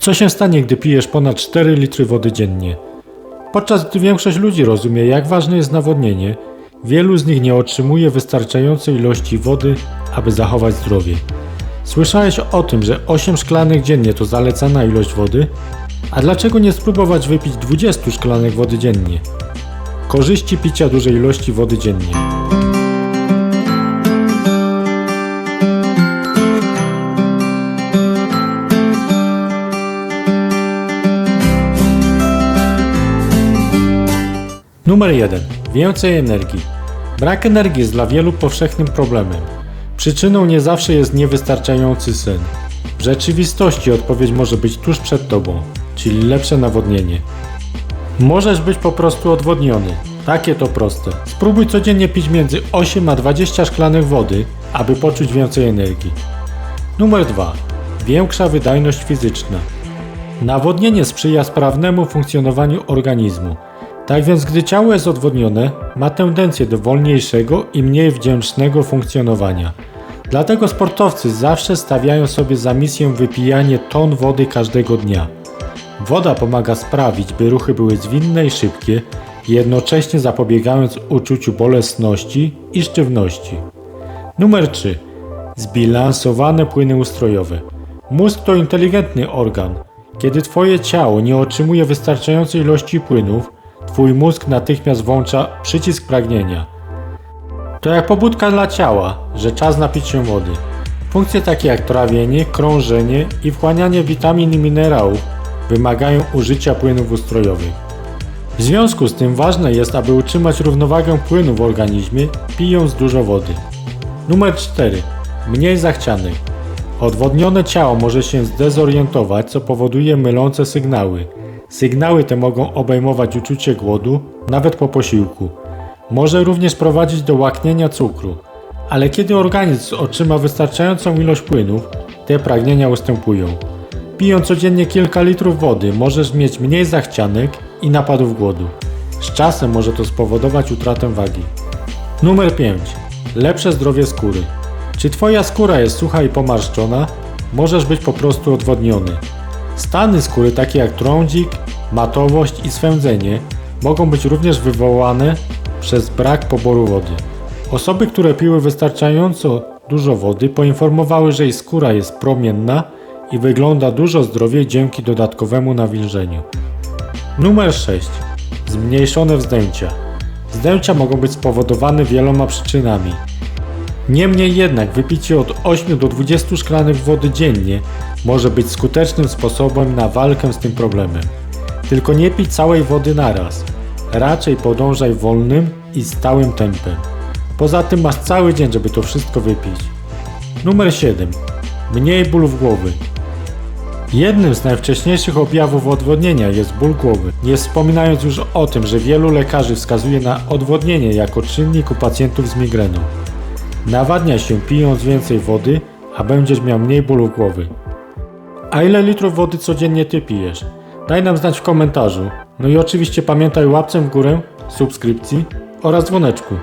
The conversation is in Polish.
Co się stanie, gdy pijesz ponad 4 litry wody dziennie? Podczas gdy większość ludzi rozumie, jak ważne jest nawodnienie, wielu z nich nie otrzymuje wystarczającej ilości wody, aby zachować zdrowie. Słyszałeś o tym, że 8 szklanek dziennie to zalecana ilość wody? A dlaczego nie spróbować wypić 20 szklanek wody dziennie? Korzyści picia dużej ilości wody dziennie. Numer 1. Więcej energii. Brak energii jest dla wielu powszechnym problemem. Przyczyną nie zawsze jest niewystarczający sen. W rzeczywistości odpowiedź może być tuż przed tobą, czyli lepsze nawodnienie. Możesz być po prostu odwodniony. Takie to proste. Spróbuj codziennie pić między 8 a 20 szklanek wody, aby poczuć więcej energii. Numer 2. Większa wydajność fizyczna. Nawodnienie sprzyja sprawnemu funkcjonowaniu organizmu. Tak więc, gdy ciało jest odwodnione, ma tendencję do wolniejszego i mniej wdzięcznego funkcjonowania. Dlatego sportowcy zawsze stawiają sobie za misję wypijanie ton wody każdego dnia. Woda pomaga sprawić, by ruchy były zwinne i szybkie, jednocześnie zapobiegając uczuciu bolesności i sztywności. Numer 3. Zbilansowane płyny ustrojowe. Mózg to inteligentny organ. Kiedy Twoje ciało nie otrzymuje wystarczającej ilości płynów, Twój mózg natychmiast włącza przycisk pragnienia. To jak pobudka dla ciała, że czas napić się wody. Funkcje takie jak trawienie, krążenie i wchłanianie witamin i minerałów wymagają użycia płynów ustrojowych. W związku z tym ważne jest, aby utrzymać równowagę płynu w organizmie, pijąc dużo wody. Numer 4. Mniej zachcianek. Odwodnione ciało może się zdezorientować, co powoduje mylące sygnały. Sygnały te mogą obejmować uczucie głodu, nawet po posiłku. Może również prowadzić do łaknienia cukru. Ale kiedy organizm otrzyma wystarczającą ilość płynów, te pragnienia ustępują. Pijąc codziennie kilka litrów wody, możesz mieć mniej zachcianek i napadów głodu. Z czasem może to spowodować utratę wagi. Numer 5. Lepsze zdrowie skóry. Czy Twoja skóra jest sucha i pomarszczona? Możesz być po prostu odwodniony. Stany skóry takie jak trądzik, matowość i swędzenie mogą być również wywołane przez brak poboru wody. Osoby, które piły wystarczająco dużo wody, poinformowały, że ich skóra jest promienna i wygląda dużo zdrowiej dzięki dodatkowemu nawilżeniu. Numer 6. Zmniejszone wzdęcia. Wzdęcia mogą być spowodowane wieloma przyczynami. Niemniej jednak wypicie od 8 do 20 szklanek wody dziennie może być skutecznym sposobem na walkę z tym problemem. Tylko nie pij całej wody naraz. Raczej podążaj wolnym i stałym tempem. Poza tym masz cały dzień, żeby to wszystko wypić. Numer 7. Mniej bólów głowy. Jednym z najwcześniejszych objawów odwodnienia jest ból głowy, nie wspominając już o tym, że wielu lekarzy wskazuje na odwodnienie jako czynnik u pacjentów z migreną. Nawadnia się pijąc więcej wody, a będziesz miał mniej bólu głowy. A ile litrów wody codziennie ty pijesz? Daj nam znać w komentarzu. No i oczywiście pamiętaj łapcem w górę, subskrypcji oraz dzwoneczku.